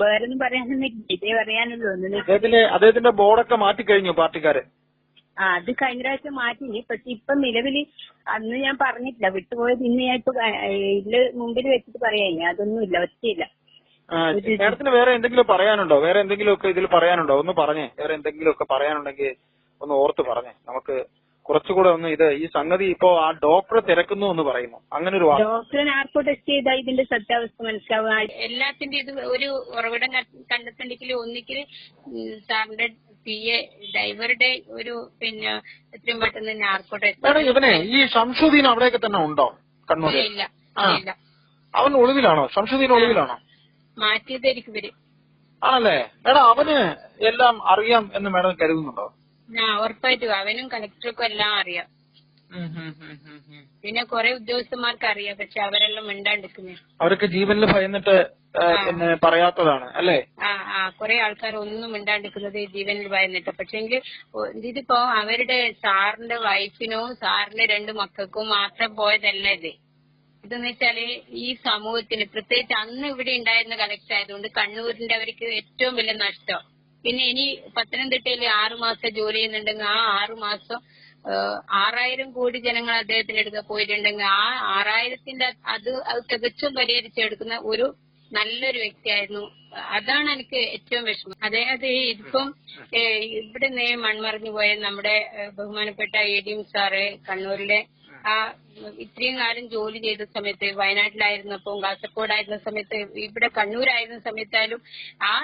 വേറൊന്നും പറയാനൊന്നും ഇതേ പറയാനുള്ളൂ. ഒന്ന് അദ്ദേഹത്തിന്റെ അദ്ദേഹത്തിന്റെ ബോർഡൊക്കെ മാറ്റിക്കഴിഞ്ഞു പാർട്ടിക്കാര്. ആ അത് കഴിഞ്ഞ പ്രാവശ്യം മാറ്റി പക്ഷെ ഇപ്പൊ നിലവിൽ അന്ന് ഞാൻ പറഞ്ഞിട്ടില്ല. വിട്ടുപോയത് ഇന്ന് ഞാൻ ഇപ്പൊ ഇതിൽ മുമ്പിൽ വെച്ചിട്ട് പറയാ അതൊന്നുമില്ല ഒറ്റയില്ല. ആ, മേഡത്തിന് വേറെ എന്തെങ്കിലും പറയാനുണ്ടോ? വേറെ എന്തെങ്കിലും ഒക്കെ ഇതിൽ പറയാനുണ്ടോ? ഒന്ന് പറഞ്ഞേ. വേറെ എന്തെങ്കിലും ഒക്കെ പറയാനുണ്ടെങ്കിൽ ഒന്ന് ഓർത്ത് പറഞ്ഞേ. നമുക്ക് കുറച്ചുകൂടെ ഒന്ന് ഇത് ഈ സംഗതി ഇപ്പോ ആ ഡോക്ടറെ തിരക്കുന്നു എന്ന് പറയുന്നു. അങ്ങനെ ഒരു വാർത്ത ഡോക്ടറെ നാർക്കോ ടെസ്റ്റ് ചെയ്താൽ ഇതിന്റെ സത്യാവസ്ഥ മനസ്സിലാവുക. എല്ലാത്തിന്റെ ഇത് ഒരു ഉറവിടം കണ്ടെത്തണ്ടെങ്കിൽ ഒന്നിക്കൽ സാറിന്റെ പി എ ഡ്രൈവറുടെ ഒരു പിന്നെ എത്രയും പെട്ടെന്ന് നാർക്കോ ടെസ്റ്റ് ഇവനെ ഈ ഷംസുദ്ദീൻ അവിടെയൊക്കെ തന്നെ ഉണ്ടോ? കണ്ണൂർ ഇല്ല ഇല്ല. അവൻ ഒളിവിലാണോ? ഷംസുദ്ദീൻ ഒളിവിലാണോ? മാറ്റിയതായിരിക്കും ഇവർ. ആണല്ലേ? മേഡം അവന് എല്ലാം അറിയാം എന്ന് മേഡം കരുതുന്നുണ്ടോ? ഉറപ്പായിട്ടും. അവനും കളക്ടർക്കും എല്ലാം അറിയാം. പിന്നെ കുറെ ഉദ്യോഗസ്ഥന്മാർക്ക് അറിയാം. പക്ഷെ അവരെല്ലാം മിണ്ടാണ്ടിരിക്കുന്നേ. അവരൊക്കെ ജീവനിൽ ഭയന്നിട്ട് ആ, പിന്നെ പറയാത്തതാണ് അല്ലേ? ആ ആ കുറെ ആൾക്കാർ ഒന്നും മിണ്ടാണ്ടിരിക്കുന്നത് ജീവനിൽ ഭയന്നിട്ട്. പക്ഷെങ്കിൽ ഇതിപ്പോ അവരുടെ സാറിന്റെ വൈഫിനോ സാറിന്റെ രണ്ട് മക്കൾക്കും മാത്രം പോയതല്ല ഇത്. ഇതെന്ന് വെച്ചാൽ ഈ സമൂഹത്തിന് പ്രത്യേകിച്ച് അന്ന് ഇവിടെ ഉണ്ടായിരുന്ന കളക്ടർ ആയതുകൊണ്ട് കണ്ണൂരിന്റെ അവർക്ക് ഏറ്റവും വലിയ നഷ്ടം. പിന്നെ ഇനി പത്തനംതിട്ടയിൽ ആറ് മാസം ജോലി ചെയ്യുന്നുണ്ടെങ്കിൽ ആ ആറ് മാസം ഏഹ്, ആറായിരം കോടി ജനങ്ങൾ അദ്ദേഹത്തിന്റെ അടുത്ത് പോയിട്ടുണ്ടെങ്കിൽ ആ ആറായിരത്തിന്റെ അത് അത് തികച്ചും പരിഹരിച്ചെടുക്കുന്ന ഒരു നല്ലൊരു വ്യക്തിയായിരുന്നു. അതാണ് എനിക്ക് ഏറ്റവും വിഷമം. അതായത് ഇപ്പം ഇവിടെ നിന്ന് മൺമറിഞ്ഞു പോയ നമ്മുടെ ബഹുമാനപ്പെട്ട എ ഡി എം സാറ് കണ്ണൂരിലെ ആ ഇത്രയും കാലം ജോലി ചെയ്ത സമയത്ത് വയനാട്ടിലായിരുന്നപ്പോൾ കാസർഗോഡായിരുന്ന സമയത്ത് ഇവിടെ കണ്ണൂരായിരുന്ന സമയത്തായാലും ആ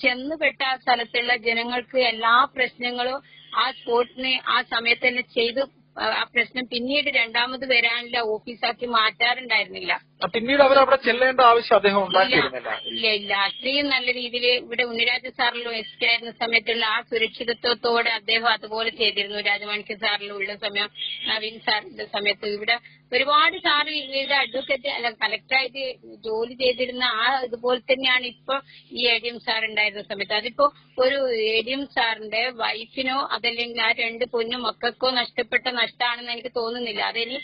ചെന്നുപെട്ട ആ സ്ഥലത്തുള്ള ജനങ്ങൾക്ക് എല്ലാ പ്രശ്നങ്ങളും ആ സ്പോട്ടിന് ആ സമയത്ത് തന്നെ ചെയ്ത് ആ പ്രശ്നം പിന്നീട് രണ്ടാമത് വരാനുള്ള ഓഫീസാക്കി മാറ്റാറുണ്ടായിരുന്നില്ല. പിന്നീട് അവർ അവിടെ ചെല്ലേണ്ട ആവശ്യം അദ്ദേഹം ഉണ്ടാക്കിയിരുന്നില്ല. ഇല്ല ഇല്ല. അത്രയും നല്ല രീതിയിൽ ഇവിടെ ഉണ്ണിരാജ സാറിലും എസ് കെ ആയിരുന്ന സമയത്തുള്ള ആ സുരക്ഷിതത്വത്തോടെ അദ്ദേഹം അതുപോലെ ചെയ്തിരുന്നു. രാജമാണിക്യ സാറിലും ഉള്ള സമയം നവീൻ സാറിന്റെ സമയത്ത് ഇവിടെ ഒരുപാട് സാറ് ഇവിടെ അഡ്വക്കേറ്റ് അല്ല കളക്ടറായിട്ട് ജോലി ചെയ്തിരുന്ന ആ ഇതുപോലെ തന്നെയാണ് ഇപ്പൊ ഈ എ ഡി എം സാർ ഉണ്ടായിരുന്ന സമയത്ത്. അതിപ്പോ ഒരു എ ഡി എം സാറിന്റെ വൈഫിനോ അതല്ലെങ്കിൽ ആ രണ്ട് പൊന്നു മക്കൾക്കോ നഷ്ടപ്പെട്ട നഷ്ടമാണെന്ന് എനിക്ക് തോന്നുന്നില്ല. അതിന്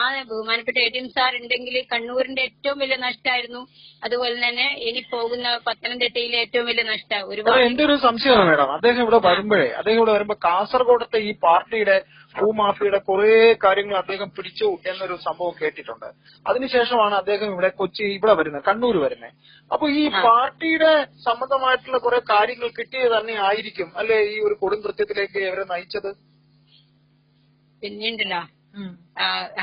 ആ ബഹുമാനപ്പെട്ട എ ഡി എം സാർ ഉണ്ടെങ്കിൽ കണ്ണൂരിന്റെ ഏറ്റവും വലിയ നഷ്ടമായിരുന്നു അതുപോലെ തന്നെ ഇനി പോകുന്ന പത്തനംതിട്ടയിലെ ഏറ്റവും വലിയ നഷ്ടം. അപ്പൊ ഒരുപാട് എന്റെ ഒരു സംശയമാണ് മേഡം. അദ്ദേഹം ഇവിടെ വരുമ്പോഴേ അദ്ദേഹം ഇവിടെ വരുമ്പോ കാസർഗോഡത്തെ ഈ പാർട്ടിയുടെ ഭൂമാഫിയുടെ കുറെ കാര്യങ്ങൾ അദ്ദേഹം പിടിച്ചു എന്നൊരു സംഭവം കേട്ടിട്ടുണ്ട്. അതിനുശേഷമാണ് അദ്ദേഹം ഇവിടെ കൊച്ചി ഇവിടെ വരുന്നത് കണ്ണൂർ വരുന്നത് അപ്പൊ ഈ പാർട്ടിയുടെ സംബന്ധമായിട്ടുള്ള കുറെ കാര്യങ്ങൾ കിട്ടിയത് തന്നെ ആയിരിക്കും അല്ലെ? ഈ ഒരു കൊടും കൃത്യത്തിലേക്ക് ഇവരെ നയിച്ചത്? പിന്നീണ്ടല്ലോ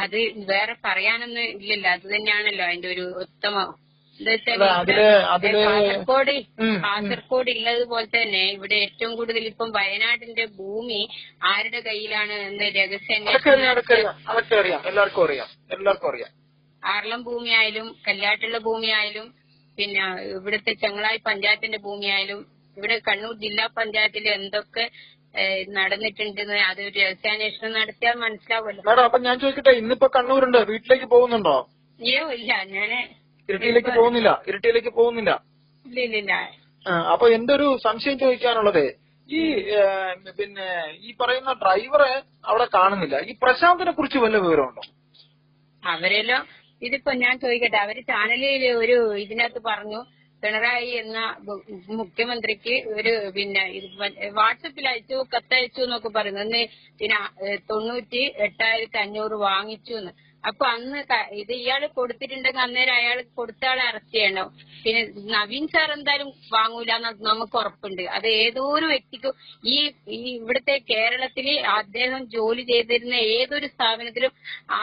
അത് വേറെ പറയാനൊന്നും ഇല്ലല്ലോ. അത് തന്നെയാണല്ലോ അതിന്റെ ഒരു ഉത്തമം. കാസർഗോഡ് കാസർഗോഡ് ഉള്ളതുപോലെ തന്നെ ഇവിടെ ഏറ്റവും കൂടുതൽ ഇപ്പം വയനാടിന്റെ ഭൂമി ആരുടെ കയ്യിലാണ് എന്ന് രഹസ്യം എല്ലാവർക്കും അറിയാം. എല്ലാവർക്കും അറിയാം. ആർളം ഭൂമിയായാലും കല്ലാട്ടുള്ള ഭൂമിയായാലും പിന്നെ ഇവിടുത്തെ ചെങ്ങളായി പഞ്ചായത്തിന്റെ ഭൂമിയായാലും ഇവിടെ കണ്ണൂർ ജില്ലാ പഞ്ചായത്തിൽ എന്തൊക്കെ ഏഹ്, നടന്നിട്ടുണ്ടെന്ന് അത് രഹസ്യാന്വേഷണം നടത്തിയാൽ മനസ്സിലാവുമല്ലോ. മേഡം അപ്പൊ ഞാൻ ചോദിക്കട്ടെ ഇന്നിപ്പോ കണ്ണൂരുണ്ട്. വീട്ടിലേക്ക് പോകുന്നുണ്ടോ? അയ്യോ ഇല്ല ഞാൻ ഇരിട്ടിയിലേക്ക് പോകുന്നില്ല. ഇരിട്ടിയിലേക്ക് പോകുന്നില്ല. ഇല്ല ഇല്ല അപ്പൊ എന്റെ ഒരു സംശയം ചോദിക്കാനുള്ളത്? ഈ പിന്നെ ഈ പറയുന്ന ഡ്രൈവറെ അവിടെ കാണുന്നില്ല. ഈ പ്രശാന്തിനെ കുറിച്ച് വല്ല വിവരമുണ്ടോ? അവരെല്ലാം ഇതിപ്പോ ഞാൻ ചോദിക്കട്ടെ അവർ ചാനലിൽ ഒരു ഇതിനകത്ത് പറഞ്ഞു പിണറായി എന്ന മുഖ്യമന്ത്രിക്ക് ഒരു പിന്നെ വാട്സപ്പിൽ അയച്ചു കത്തയച്ചു എന്നൊക്കെ പറയുന്നു. അന്ന് പിന്നെ തൊണ്ണൂറ്റി എട്ടായിരത്തി അഞ്ഞൂറ് വാങ്ങിച്ചു എന്ന് അപ്പൊ അന്ന് ഇത് ഇയാൾ കൊടുത്തിട്ടുണ്ടെങ്കിൽ അന്നേരം അയാൾ കൊടുത്ത ആളെ അറസ്റ്റ് ചെയ്യണം. പിന്നെ നവീൻ സാർ എന്തായാലും വാങ്ങൂല നമുക്ക് ഉറപ്പുണ്ട്. അത് ഏതോ ഒരു വ്യക്തിക്കും ഈ ഇവിടുത്തെ കേരളത്തിൽ അദ്ദേഹം ജോലി ചെയ്തിരുന്ന ഏതൊരു സ്ഥാപനത്തിലും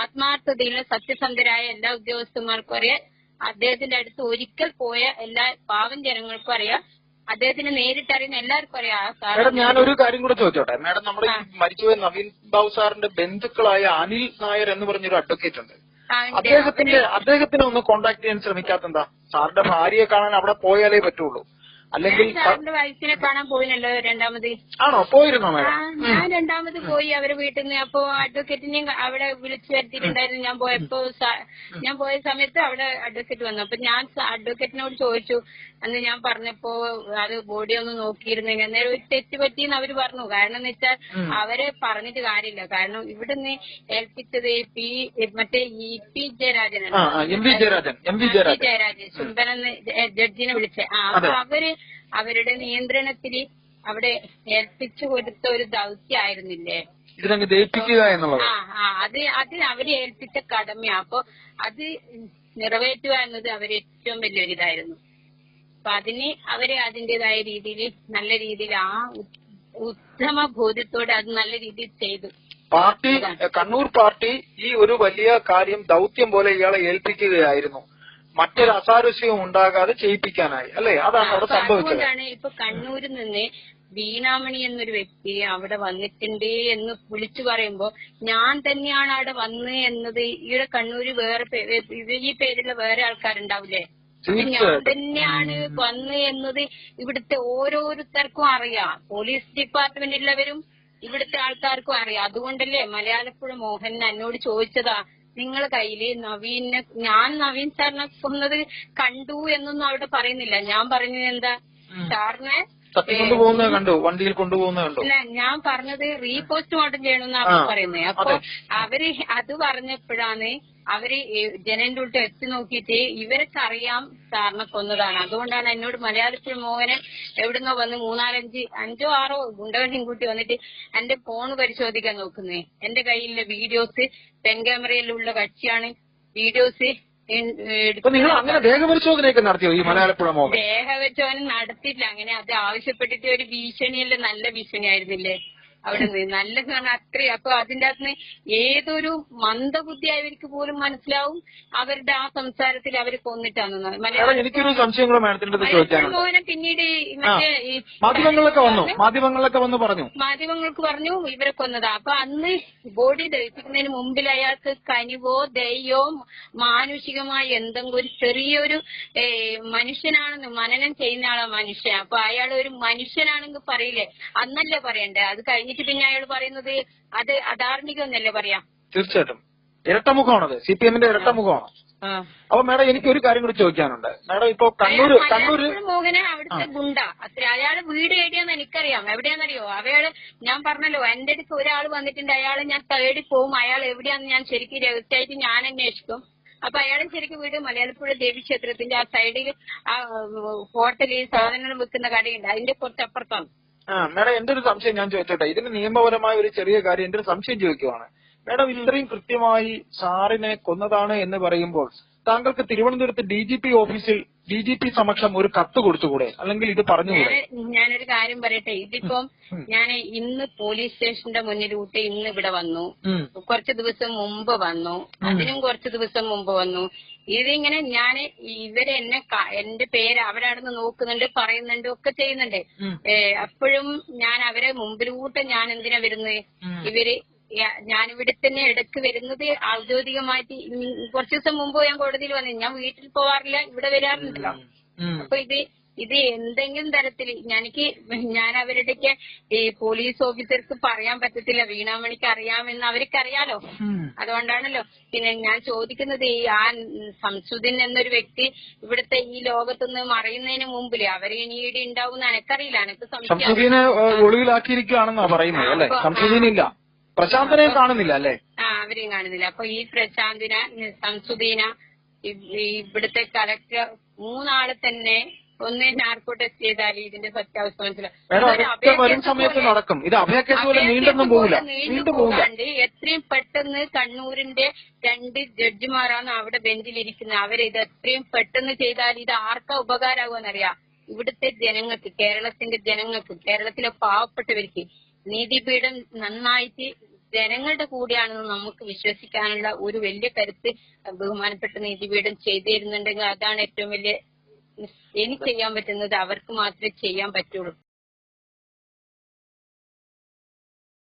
ആത്മാർത്ഥതയിലും സത്യസന്ധരായ എല്ലാ ഉദ്യോഗസ്ഥന്മാർക്കും അറിയാം. അദ്ദേഹത്തിന്റെ അടുത്ത് ഒരിക്കൽ പോയ എല്ലാ പാവം ജനങ്ങൾക്കും അറിയാം. അദ്ദേഹത്തിന് നേരിട്ട് അറിയുന്ന എല്ലാവർക്കും അറിയാം ഞാൻ ഒരു കാര്യം കൂടെ ചോദിച്ചോട്ടെ? മാഡം നമ്മുടെ മരിച്ചു മരിച്ചുപോയ നവീൻ ബാബു സാറിന്റെ ബന്ധുക്കളായ അനിൽ നായർ എന്ന് പറഞ്ഞൊരു അഡ്വക്കേറ്റ് ഉണ്ട്. ഉണ്ട്. അദ്ദേഹത്തിന്റെ അദ്ദേഹത്തിനെ ഒന്ന് കോണ്ടാക്ട് ചെയ്യാൻ ശ്രമിക്കാത്തെന്താ സാറിന്റെ ഭാര്യയെ കാണാൻ അവിടെ പോയാലേ പറ്റുള്ളൂ. അല്ലെങ്കിൽ സാറിന്റെ വൈഫിനെ കാണാൻ പോയിനല്ലോ രണ്ടാമത്. ആണോ? പോയിരുന്നോ ആ, മാഡം ഞാൻ രണ്ടാമത് പോയി. അവരെ വീട്ടിൽ നിന്ന് അപ്പൊ അഡ്വക്കേറ്റിനെയും അവിടെ വിളിച്ചു വരുത്തിയിട്ടുണ്ടായിരുന്നു. ഞാൻ പോയപ്പോ സ- ഞാൻ പോയ സമയത്ത് അവിടെ അഡ്വക്കേറ്റ് വന്നു. അപ്പൊ ഞാൻ സ- അഡ്വക്കേറ്റിനോട് ചോദിച്ചു അന്ന് ഞാൻ പറഞ്ഞപ്പോ അത് ബോഡി ഒന്ന് നോക്കിയിരുന്നെങ്കിൽ അന്നേരം ഒരു തെറ്റ് പറ്റിയെന്ന് അവർ പറഞ്ഞു. കാരണം എന്ന് വെച്ചാൽ അവരെ പറഞ്ഞിട്ട് കാര്യമില്ല. കാരണം ഇവിടുന്ന് ഏൽപ്പിച്ചത് പി മറ്റേ ഇ പി ജയരാജൻ ജയരാജൻ സുന്ദരൻ ജഡ്ജിനെ വിളിച്ച. ആ അപ്പൊ അവർ അവരുടെ നിയന്ത്രണത്തിൽ അവിടെ ഏൽപ്പിച്ചു കൊടുത്ത ഒരു ദൗത്യമായിരുന്നില്ലേ ഇതിനങ്ങ് ദയിപ്പിക്കുക എന്നുള്ളത്. അത് അത് അവർ ഏൽപ്പിച്ച കടമയാ അപ്പൊ അത് നിറവേറ്റുക എന്നത് അവർ ഏറ്റവും വലിയൊരു ഇതായിരുന്നു അപ്പൊ അതിന് അവർ അതിന്റേതായ രീതിയിൽ നല്ല രീതിയിൽ ആ ഉത്തമ ബോധ്യത്തോടെ അത് നല്ല രീതിയിൽ ചെയ്തു. പാർട്ടി കണ്ണൂർ പാർട്ടി ഈ ഒരു വലിയ കാര്യം ദൗത്യം പോലെ ഇയാളെ ഏൽപ്പിക്കുകയായിരുന്നു. മറ്റൊരു അസാരസ്യവും ഉണ്ടാകാതെ ചെയ്യിപ്പിക്കാനായി അല്ലെ? അതാണ് അവിടെ സംഭവിച്ചത്. അതുകൊണ്ടാണ് ഇപ്പൊ കണ്ണൂരിൽ നിന്ന് വീണാമണി എന്നൊരു വ്യക്തി അവിടെ വന്നിട്ടുണ്ട് എന്ന് വിളിച്ചു പറയുമ്പോ ഞാൻ തന്നെയാണ് അവിടെ വന്ന് എന്നത് ഈയുടെ കണ്ണൂര് വേറെ ഈ പേരുള്ള വേറെ ആൾക്കാരുണ്ടാവില്ലേ? ഞാൻ തന്നെയാണ് വന്ന് എന്നത് ഇവിടുത്തെ ഓരോരുത്തർക്കും അറിയാം. പോലീസ് ഡിപ്പാർട്ട്മെന്റിലുള്ളവരും ഇവിടുത്തെ ആൾക്കാർക്കും അറിയാം. അതുകൊണ്ടല്ലേ മലയാളപ്പുഴ മോഹൻ എന്നോട് ചോദിച്ചതാ നിങ്ങളെ കയ്യിൽ നവീനെ ഞാൻ നവീൻ സാറിനെ കൊന്നത് കണ്ടു എന്നൊന്നും അവിടെ പറയുന്നില്ല. ഞാൻ പറഞ്ഞത് എന്താ? സാറിനെ തട്ടിക്കൊണ്ടുപോകുന്നത് കണ്ടു വണ്ടിയിൽ കൊണ്ടുപോകുന്നത് കണ്ടു. അല്ല ഞാൻ പറഞ്ഞത് റീപോസ്റ്റ്മോർട്ടം ചെയ്യണമെന്നാണ് ആ, പറയുന്നത് അപ്പൊ അവർ അത് പറഞ്ഞപ്പോഴാണ് അവർ ജനന്റെ ഉള്ളിൽ എത്തി നോക്കിയിട്ട് ഇവർക്കറിയാം സാറിനെ കൊന്നതാണ്. അതുകൊണ്ടാണ് എന്നോട് മലയാളത്തിൽ മോഹനെ എവിടുന്നോ വന്ന് മൂന്നാലഞ്ച് അഞ്ചോ ആറോ ഗുണ്ടകളെയും കൂട്ടി വന്നിട്ട് എന്റെ ഫോൺ പരിശോധിക്കാൻ നോക്കുന്നേ. എന്റെ കയ്യിലുള്ള വീഡിയോസ് പെൻ ക്യാമറയിലുള്ള കക്ഷിയാണ് വീഡിയോസ് അപ്പൊ നിങ്ങൾ അങ്ങനെ ദേഹപരിശോധനയൊക്കെ നടത്തിയോ ഈ മലയാളപ്പുഴ മോഹൻ? ദേഹപരിശോധന നടത്തിയില്ല. അങ്ങനെ അത് ആവശ്യപ്പെട്ടിട്ട് ഒരു ഭീഷണിയല്ല? നല്ല ഭീഷണി ആയിരുന്നില്ലേ അവിടെ നല്ല നല്ലത് പറഞ്ഞാൽ അത്രയും. അപ്പൊ അതിന്റെ അകത്ത് ഏതൊരു മന്ദബുദ്ധിയായവർക്ക് പോലും മനസ്സിലാവും അവരുടെ ആ സംസാരത്തിൽ അവർ കൊന്നിട്ടാണെന്ന് എനിക്കൊരു സംശയം കൂടെ മാഡത്തിന്റെ അടുത്ത് ചോദിക്കാനുണ്ട്. മോഹനെ പിന്നീട് മറ്റേ മാധ്യമങ്ങളിലൊക്കെ വന്നു. മാധ്യമങ്ങളിലൊക്കെ വന്ന് പറഞ്ഞു. മാധ്യമങ്ങൾക്ക് പറഞ്ഞു ഇവരെ കൊന്നതാ. അപ്പൊ അന്ന് ബോഡി ദഹിപ്പിക്കുന്നതിന് മുമ്പിൽ അയാൾക്ക് കനിവോ ദയോ മാനുഷികമായ എന്തെങ്കിലും ഒരു ചെറിയൊരു മനുഷ്യനാണെന്ന് മനനം ചെയ്യുന്ന ആളാണ് മനുഷ്യൻ അപ്പൊ അയാൾ ഒരു മനുഷ്യനാണെങ്കിൽ പറയില്ലേ? അന്നല്ലേ പറയണ്ടേ? അത് കഴിഞ്ഞിട്ട് പിന്നെ അയാൾ പറയുന്നത് അത് അധാർമികമെന്നല്ലേ പറയാ? തീർച്ചയായിട്ടും. ഇരട്ടമുഖമാണത്. സി പി എമ്മിന്റെ ഇരട്ടമുഖമാണ്. അപ്പൊ മേഡം എനിക്ക് ഒരു കാര്യം കൂടി ചോദിക്കാനുണ്ട്. മേഡം ഇപ്പൊ കണ്ണൂര് കണ്ണൂര് മോഹനെ അവിടുത്തെ ഗുണ്ട. അത്ര അയാൾ വീട് എവിടെയാന്ന് എനിക്കറിയാം. എവിടെയാന്നറിയോ? അവയാൾ ഞാൻ പറഞ്ഞല്ലോ എന്റെ അടുത്ത് ഒരാൾ വന്നിട്ടുണ്ട്. അയാൾ ഞാൻ തേടി പോവും. അയാൾ എവിടെയാന്ന് ഞാൻ ശരിക്കും രഹസ്യമായിട്ട് ഞാൻ അന്വേഷിക്കും. അപ്പൊ അയാളെ ശരിക്കും വീട് മലയാളപ്പുഴ ദേവീക്ഷേത്രത്തിന്റെ ആ സൈഡിൽ ആ ഹോട്ടലിൽ സാധനങ്ങൾ വിൽക്കുന്ന കടയുണ്ട്. അതിന്റെ കുറച്ചപ്പുറത്താണ്. ആ മാഡം എന്റെ ഒരു സംശയം ഞാൻ ചോദിച്ചോട്ടെ? ഇതിന് നിയമപരമായ ഒരു ചെറിയ കാര്യം എന്റെ ഒരു സംശയം ചോദിക്കുവാണ്? മാഡം ഇത്രയും കൃത്യമായി സാറിനെ കൊന്നതാണ് എന്ന് പറയുമ്പോൾ താങ്കൾക്ക് തിരുവനന്തപുരത്ത് ഡി ജി പി ഓഫീസിൽ ഡി ജി പി സമക്ഷം ഒരു കത്ത് കൊടുത്തുകൂടെ? അല്ലെങ്കിൽ ഇത് പറഞ്ഞുകൂടെ ഞാൻ ഞാനൊരു കാര്യം പറയട്ടെ. ഇതിപ്പം ഞാൻ ഇന്ന് പോലീസ് സ്റ്റേഷന്റെ മുന്നിലൂട്ട് ഇന്ന് ഇവിടെ വന്നു. കുറച്ച് ദിവസം മുമ്പ് വന്നു. അതിനും കുറച്ച് ദിവസം മുമ്പ് വന്നു. ഇതിങ്ങനെ ഞാൻ ഇവർ എന്നെ എന്റെ പേര് അവരവിടുന്ന് നോക്കുന്നുണ്ട് പറയുന്നുണ്ട് ഒക്കെ ചെയ്യുന്നുണ്ട്. അപ്പോഴും ഞാൻ അവരെ മുമ്പിലൂട്ട് ഞാൻ എന്തിനാ വരുന്നത് ഇവർ ഞാനിവിടെ തന്നെ ഇടയ്ക്ക് വരുന്നത് ഔദ്യോഗികമായിട്ട് കുറച്ചു ദിവസം മുമ്പ് ഞാൻ കോടതിയിൽ വന്നു. ഞാൻ വീട്ടിൽ പോവാറില്ല ഇവിടെ വരാറുണ്ടല്ലോ. അപ്പൊ ഇത് ഇത് എന്തെങ്കിലും തരത്തിൽ എനിക്ക് ഞാൻ അവരുടെയൊക്കെ ഈ പോലീസ് ഓഫീസർക്ക് പറയാൻ പറ്റത്തില്ല വീണാമണിക്ക് അറിയാമെന്ന് അവർക്ക് അറിയാലോ ഉം. അതുകൊണ്ടാണല്ലോ. പിന്നെ ഞാൻ ചോദിക്കുന്നത് ഈ ആ സംസുദിൻ എന്നൊരു വ്യക്തി ഇവിടുത്തെ ഈ ലോകത്തുനിന്ന് മറയുന്നതിന് മുമ്പിൽ അവർ ഇനി ഇവിടെ ഉണ്ടാവും എനക്കറിയില്ല എനക്ക് സംശയം. ഒളിവിലാക്കിയിരിക്കുകയാണെന്നാ പറയുന്നത് അല്ലെ? ശംസുദ്ദീനില്ല പ്രശാന്തനെ കാണുന്നില്ല അല്ലെ? ആ അവരെയും കാണുന്നില്ല. അപ്പൊ ഈ പ്രശാന്തിന സംസുദീന ഇവിടുത്തെ കലക്ടർ മൂന്നാളെ തന്നെ ഒന്ന് നാർക്കോ ടെസ്റ്റ് ചെയ്താൽ ഇതിന്റെ സത്യാവസ്ഥ നടക്കും. ഇത് അഭയക്കേസ് പോലെ അഭയക്കേസ് നീണ്ടൊന്നും പോലെ പോകില്ല നീണ്ടു നീണ്ടു പോകാണ്ട് എത്രയും പെട്ടെന്ന് കണ്ണൂരിന്റെ രണ്ട് ജഡ്ജിമാരാണ് അവിടെ ബെഞ്ചിലിരിക്കുന്നത്. ഇത് എത്രയും പെട്ടെന്ന് ചെയ്താൽ ഇത് ആർക്കാ ഉപകാരമാകുമെന്നറിയാം. ഇവിടുത്തെ ജനങ്ങൾക്ക് കേരളത്തിന്റെ ജനങ്ങൾക്ക് കേരളത്തിലെ പാവപ്പെട്ടവർക്ക് നീതിപീഠം നന്നായിട്ട് ജനങ്ങളുടെ കൂടെയാണെന്ന് നമുക്ക് വിശ്വസിക്കാനുള്ള ഒരു വലിയ കരുത്ത് ബഹുമാനപ്പെട്ട നീതിപീഠം ചെയ്തു തരുന്നുണ്ടെങ്കിൽ അതാണ് ഏറ്റവും വലിയ എനിക്ക് ചെയ്യാൻ പറ്റുന്നത് അവർക്ക് മാത്രമേ ചെയ്യാൻ പറ്റുള്ളൂ.